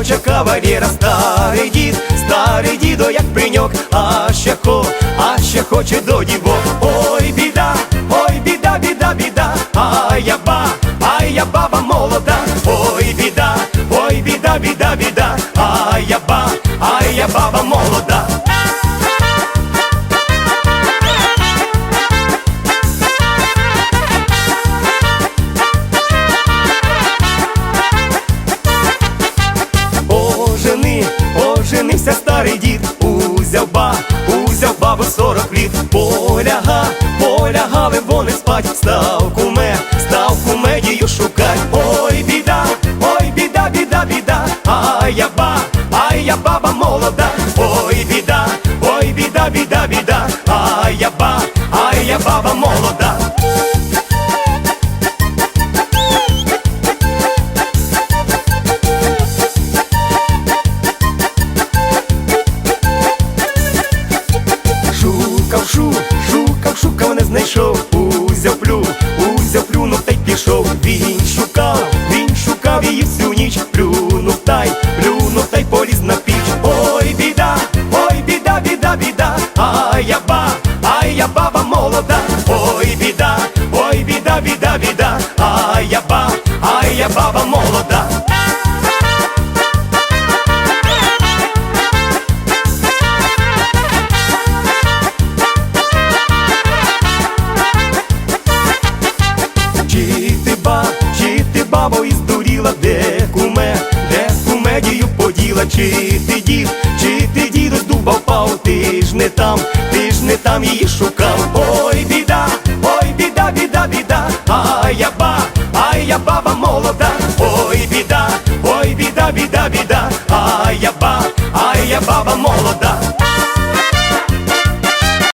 дівча кавалєра, старий дід, старий дідо, як пеньок, а ще хо, а ще хоче до дівок. Ой, біда, ой, біда, біда, біда, а я ба, а я баба молода, ой, біда, ой, біда, біда, оженився старий дід, узяв ба, узяв бабу сорок літ, поляга, полягали вони спать, став куме, став кумедію шукать. Ой, біда, ой, біда, біда, біда, а я ба, а я баба молода, ой, біда, ой, біда, біда, біда, а знайшов, узяв плю, узяв плюнув та й пішов. Він бабо і здуріла, де куме, де кумедію поділа, чи ти дід, чи ти діду з дуба впав, ти ж не там, ти ж не там її шукав.